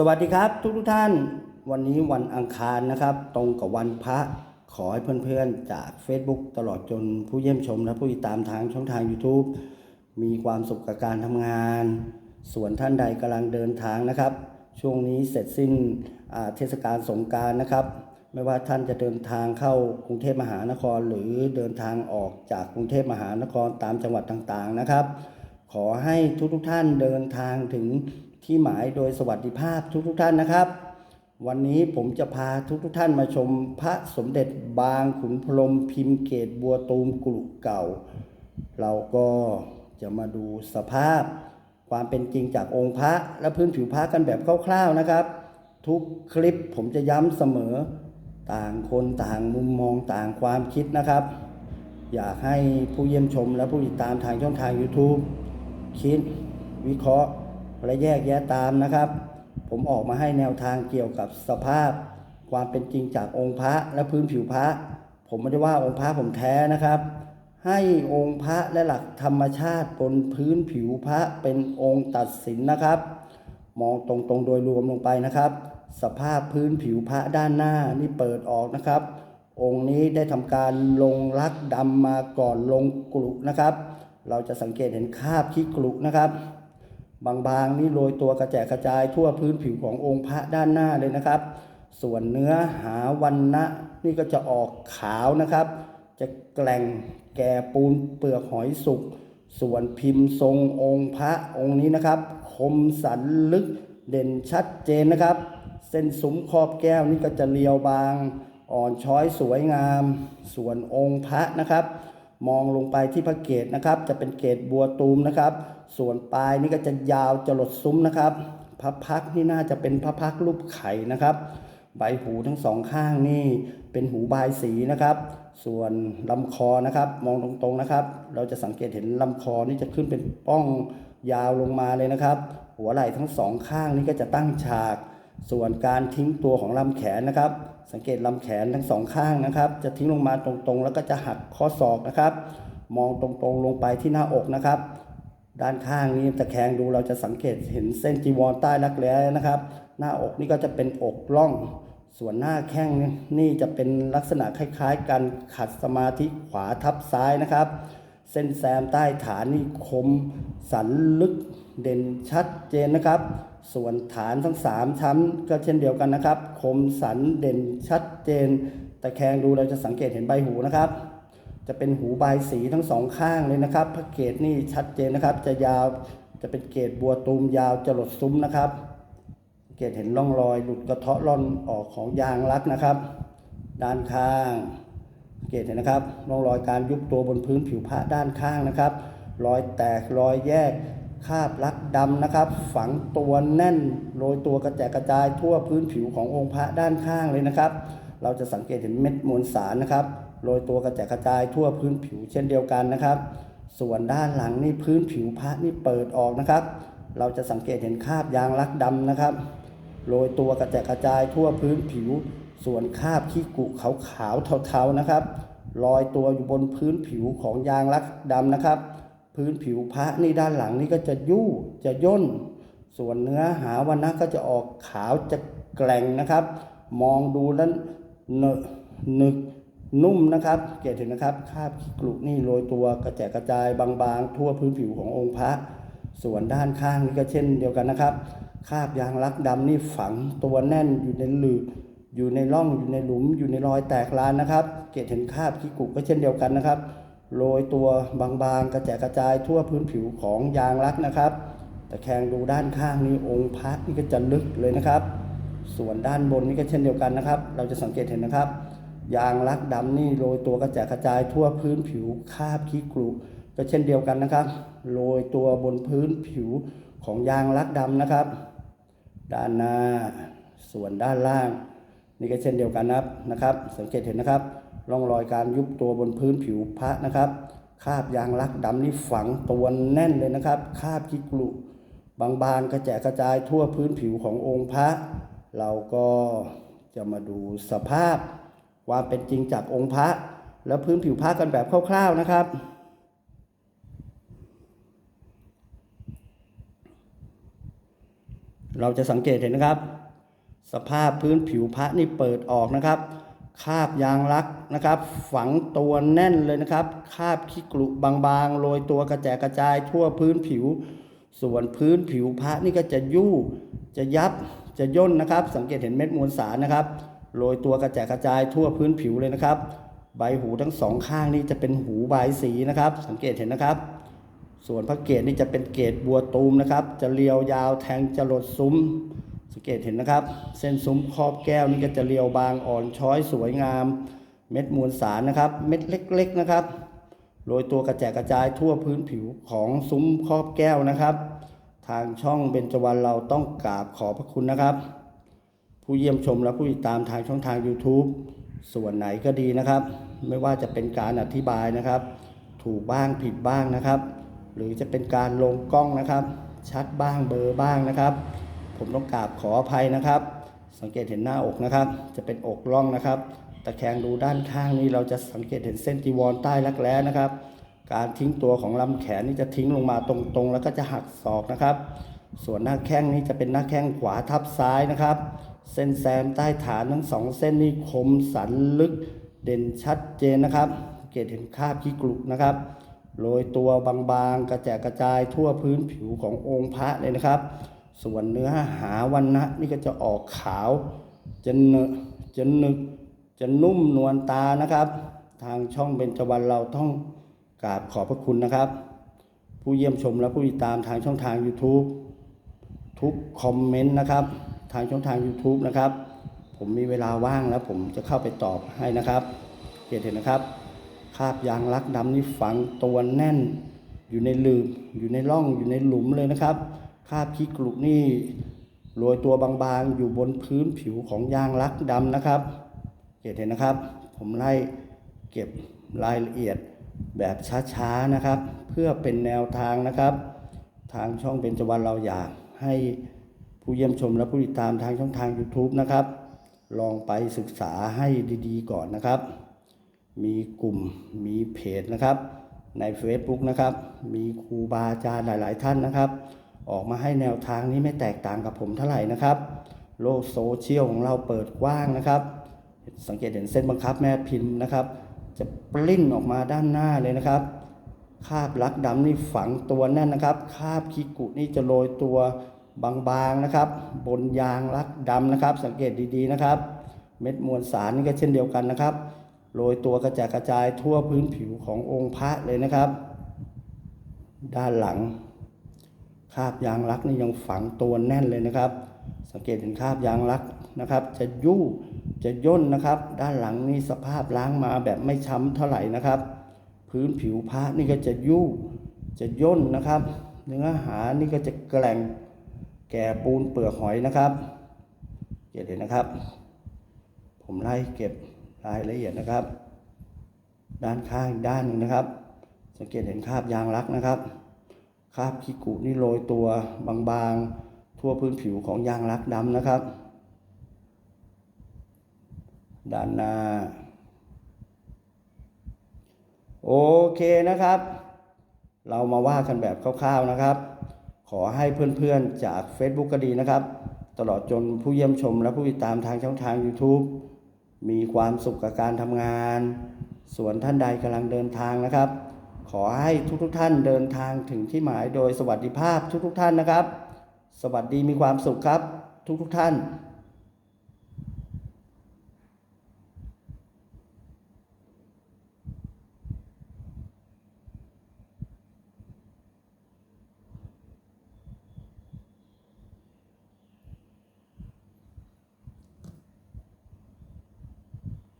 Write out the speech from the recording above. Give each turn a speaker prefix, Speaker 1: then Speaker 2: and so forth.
Speaker 1: สวัสดีครับทุกทุกท่าน วันนี้วันอังคารนะครับ ตรงกับวันพระขอให้เพื่อนๆ จาก Facebook ตลอดจนผู้เยี่ยมชมและผู้ติดตามทางช่องทาง YouTube มีความสุขกับการทำงาน ส่วนท่านใดกำลังเดินทางนะครับ ช่วงนี้เสร็จสิ้นเทศกาลสงการนะครับ ไม่ว่าท่านจะเดินทางเข้ากรุงเทพมหานคร หรือเดินทางออกจากกรุงเทพมหานครตามจังหวัดต่างๆนะครับ ขอให้ทุกๆท่านเดินทางถึง ที่หมายโดยสวัสดิภาพทุกๆท่านนะครับ วันนี้ผมจะพาทุกๆท่านมาชมพระสมเด็จบางขุนพรหมพิมพ์เกตบัวตูมกรุเก่า เราก็จะมาดูสภาพความเป็นจริงจากองค์พระและพื้นผิวพระกันแบบคร่าวๆนะครับ ทุกคลิปผมจะย้ำเสมอต่างคนต่างมุมมองต่างความคิดนะครับ อยากให้ผู้เยี่ยมชมและผู้ติดตามทางช่องทาง YouTube คิดวิเคราะห์ และแยกแยะตามนะครับ ผมออกมาให้แนวทางเกี่ยวกับสภาพ ความเป็นจริงจากองค์พระและพื้นผิวพระ ผมไม่ได้ว่าองค์พระผมแท้นะครับ ให้องค์พระและหลักธรรมชาติบนพื้นผิวพระเป็นองค์ตัดสินนะครับ มองตรงๆโดยรวมลงไปนะครับ สภาพพื้นผิวพระด้านหน้านี่เปิดออกนะครับ องค์นี้ได้ทำการลงลักดำมาก่อนลงกลุนะครับ เราจะสังเกตเห็นคาบขี้กลุนะครับ บางๆนี่โรยตัวกระแจกกระจายทั่วพื้นผิวขององค์พระด้านหน้าเลยนะครับ ส่วนเนื้อหาวันนะนี่ก็จะออกขาวนะครับ จะแกล่งแก่ปูนเปลือกหอยสุก ส่วนพิมพ์ทรงองค์พระองค์นี้นะครับ คมสันลึกเด่นชัดเจนนะครับ เส้นสุมขอบแก้วนี่ก็จะเรียวบาง อ่อนช้อยสวยงาม ส่วนองค์พระนะครับ มองลงไปที่พระเกศนะครับ จะเป็นเกศบัวตูมนะครับ ส่วนปลายนี่ก็จะยาวจรดซุ้มนะครับพระพักนี่น่าจะเป็นพระพักรูปไข่นะครับ ใบหูทั้งสองข้างนี่เป็นหูบายสีนะครับ ส่วนลำคอนะครับมองตรงๆนะครับ เราจะสังเกตเห็นลำคอนี่จะขึ้นเป็นป้องยาวลงมาเลยนะครับ หัวไหล่ทั้งสองข้างนี่ก็จะตั้งฉาก ส่วนการทิ้งตัวของลำแขนนะครับ สังเกตลำแขนทั้งสองข้างนะครับ จะทิ้งลงมาตรงๆ แล้วก็จะหักข้อศอกนะครับ มองตรงๆลงไปที่หน้าอกนะครับ ด้านข้างนี้ตะแคงดูเราจะสังเกตเห็นเส้นจีวรใต้รักแร้นะครับ หน้าอกนี่ก็จะเป็นอกล่อง ส่วนหน้าแข้งนี่นี่จะเป็นลักษณะคล้ายๆกันขัดสมาธิขวาทับซ้ายนะครับ เส้นแซมใต้ฐานนี่คม สันลึกเด่นชัดเจนนะครับ ส่วนฐานทั้งสามชั้นก็เช่นเดียวกันนะครับ คมสันเด่นชัดเจนตะแคงดูเราจะสังเกตเห็นใบหูนะครับ จะเป็นหูบายสีทั้งสองข้างเลยนะครับ พระเกศนี่ชัดเจนนะครับ จะยาวจะเป็นเกศบัวตูมยาวจรดซุ้มนะครับ เกศเห็นร่องรอยหลุดกระเทาะร่อนออกของยางรักนะครับ ด้านข้าง เกศเห็นนะครับร่องรอยการยุบตัวบนพื้นผิวพระด้านข้างนะครับ รอยแตกรอยแยกคาบลักดำนะครับ ฝังตัวแน่นโรยตัวกระแจกกระจายทั่วพื้นผิวขององค์พระด้านข้างเลยนะครับ เราจะสังเกตเห็นเม็ดมวลสารนะครับ โรยตัวกระแจกกระจายทั่วพื้นผิวเช่นเดียวกันนะครับ ส่วนด้านหลังนี่พื้นผิวพระนี่เปิดออกนะครับ เราจะสังเกตเห็นคราบยางลักดำนะครับ โรยตัวกระแจกกระจายทั่วพื้นผิว ส่วนคราบขี้กุขาวๆเทาๆนะครับลอยตัวอยู่บนพื้นผิวของยางลักดำนะครับ พื้นผิวพระนี่ด้านหลังนี่ก็จะยู่จะย่น ส่วนเนื้อหาวันนะก็จะออกขาวจะแกร่งนะครับ มองดูแล้วเนหนึก นุ่มนะครับเกตเห็นนะครับคาบขี้กลุนี่โรยตัวกระแจกกระจายบางๆ ทั่วพื้นผิวขององค์พระ ส่วนด้านข้างนี่ก็เช่นเดียวกันนะครับ คาบยางลักดำนี่ฝังตัวแน่นอยู่ในหลืบอยู่ในร่องอยู่ในหลุม อยู่ในรอยแตกลานนะครับ เกตเห็นคาบขี้กุก็เช่นเดียวกันนะครับโรยตัวบางๆ กระแจกกระจายทั่วพื้นผิวของยางลักนะครับแต่แคงดูด้านข้างนี้องค์พระนี่ก็จะลึกเลยนะครับ ส่วนด้านบนนี่ก็เช่นเดียวกันนะครับ เราจะสังเกตเห็นนะครับ ยางลักดำนี่โรยตัวกระแจกกระจายทั่วพื้นผิวคาบขี้กรุก็เช่นเดียวกันนะครับ โรยตัวบนพื้นผิวของยางลักดำนะครับ ด้านหน้าส่วนด้านล่าง นี่ก็เช่นเดียวกันนะครับนะครับ สังเกตเห็นนะครับร่องรอยการยุบตัวบนพื้นผิวพระนะครับคาบยางลักดำนี่ฝังตัวแน่นเลยนะครับคาบขี้กรุบางๆกระแจกกระจายทั่วพื้นผิวขององค์พระ เราก็จะมาดูสภาพ ความเป็นจริงจากองค์พระ และพื้นผิวพระกันแบบคร่าวๆนะครับ เราจะสังเกตเห็นนะครับ สภาพพื้นผิวพระนี่เปิดออกนะครับคาบยางลักนะครับ ฝังตัวแน่นเลยนะครับคาบขี้กรุบางๆโรยตัวกระจกระจายทั่วพื้นผิว ส่วนพื้นผิวพระนี่ก็จะยู่ จะยับจะย่นนะครับ สังเกตเห็นเม็ดมวลสารนะครับ โรยตัวกระแจกกระจายทั่วพื้นผิวเลยนะครับ ใบหูทั้งสองข้างนี่จะเป็นหูใบสีนะครับ สังเกตเห็นนะครับ ส่วนพระเกศนี่จะเป็นเกศบัวตูมนะครับ จะเรียวยาวแทงจรดซุ้ม สังเกตเห็นนะครับ เส้นซุ้มครอบแก้วนี่ก็จะเรียวบางอ่อนช้อยสวยงาม เม็ดมวลสารนะครับ เม็ดเล็ก ๆนะครับโรยตัวกระแจกกระจายทั่วพื้นผิวของซุ้มครอบแก้วนะครับ ทางช่องเบญจวรรณเราต้องกราบขอบพระคุณนะครับ ผู้เยี่ยมชมและผู้ติดตามทางช่องทาง YouTube ส่วนไหนก็ดีนะครับ ไม่ว่าจะเป็นการอธิบายนะครับ ถูกบ้างผิดบ้างนะครับ หรือจะเป็นการลงกล้องนะครับ ชัดบ้างเบลอบ้างนะครับ ผมต้องกราบขออภัยนะครับ สังเกตเห็นหน้าอกนะครับ จะเป็นอกร่องนะครับตะแคงดูด้านข้างนี้เราจะสังเกตเห็นเส้นจีวรใต้รักแร้นะครับ การทิ้งตัวของลำแขนนี่จะทิ้งลงมาตรงๆ แล้วก็จะหักศอกนะครับ ส่วนหน้าแข้งนี้จะเป็นหน้าแข้งขวาทับซ้ายนะครับ เส้นแซมใต้ฐานทั้งสองเส้นนี้คมสันลึกเด่นชัดเจนนะครับ เกตเห็นคราบขี้กรุนะครับโรยตัวบางๆ กระแจกกระจายทั่วพื้นผิวขององค์พระเลยนะครับ ส่วนเนื้อหาวันนะนี่ก็จะออกขาวจะเนอะจะหนึกจะนุ่มนวลตานะครับ ทางช่องเบญจวรรณเราต้องกราบขอบพระคุณนะครับ ผู้เยี่ยมชมและผู้ติดตามทางช่องทาง YouTube ทุกคอมเมนต์นะครับ ทางช่องทาง YouTube นะครับ ผมมีเวลาว่างแล้วผมจะเข้าไปตอบให้นะครับเห็นนะครับคราบยางลักดำนี่ฝังตัวแน่น อยู่ในลืบอยู่ในร่องอยู่ในหลุมเลยนะครับคราบขี้กรุนี่โรยตัวบางๆ อยู่บนพื้นผิวของยางลักดำนะครับเห็นนะครับ ผมไล่เก็บรายละเอียดแบบช้าๆนะครับ เพื่อเป็นแนวทางนะครับ ทางช่องเป็นจวันเราอยากให้ ผู้เยี่ยมชมและผู้ติดตามทางช่องทาง YouTube นะครับ ลองไปศึกษาให้ดีๆ ก่อนนะครับ มีกลุ่มมีเพจนะครับ ใน Facebook นะครับ มีครูบาอาจารย์หลาย ๆ ท่านนะครับ ออกมาให้แนวทางนี้ไม่แตกต่างกับผมเท่าไหร่นะครับ โลกโซเชียลของเราเปิดกว้างนะครับ สังเกตเห็นเส้นบังคับแม่พิมพ์นะครับ จะปลิ้นออกมาด้านหน้าเลยนะครับคาบลักดำนี่ฝังตัวแน่นนะครับ คาบคิกุนี่จะโรยตัว บางๆนะครับ บนยางลักดำนะครับ สังเกตดีๆนะครับ เม็ดมวลสารนี่ก็เช่นเดียวกันนะครับโรยตัวกระจายกระจายทั่วพื้นผิวขององค์พระเลยนะครับ ด้านหลัง คาบยางลักนี่ยังฝังตัวแน่นเลยนะครับ สังเกตเห็นคาบยางลักนะครับ จะยู่จะย่นนะครับ ด้านหลังนี่สภาพล้างมาแบบไม่ช้ำเท่าไหร่นะครับ พื้นผิวพระนี่ก็จะยู่จะย่นนะครับ เนื้อหานี่ก็จะแกร่ง แก่ปูนเปลือกหอยนะครับเก็บเห็นนะครับ ผมไล่เก็บรายละเอียดนะครับ ด้านข้างอีกด้านหนึ่งนะครับ สังเกตเห็นคราบยางรักนะครับคราบขี้กุนี่โรยตัวบางๆ ทั่วพื้นผิวของยางรักดำนะครับ ด้านหน้าโอเคนะครับ เรามาว่ากันแบบคร่าวๆนะครับ ขอให้เพื่อนๆจาก Facebook ก็ดีนะครับ ตลอดจนผู้เยี่ยมชมและผู้ติดตามทางช่องทาง YouTube มีความสุขกับการทำงาน ส่วนท่านใดกำลังเดินทางนะครับ ขอให้ทุกๆทท่านเดินทางถึงที่หมายโดยสวัสดิภาพทุกๆทท่านนะครับ สวัสดีมีความสุขครับทุกๆทท่าน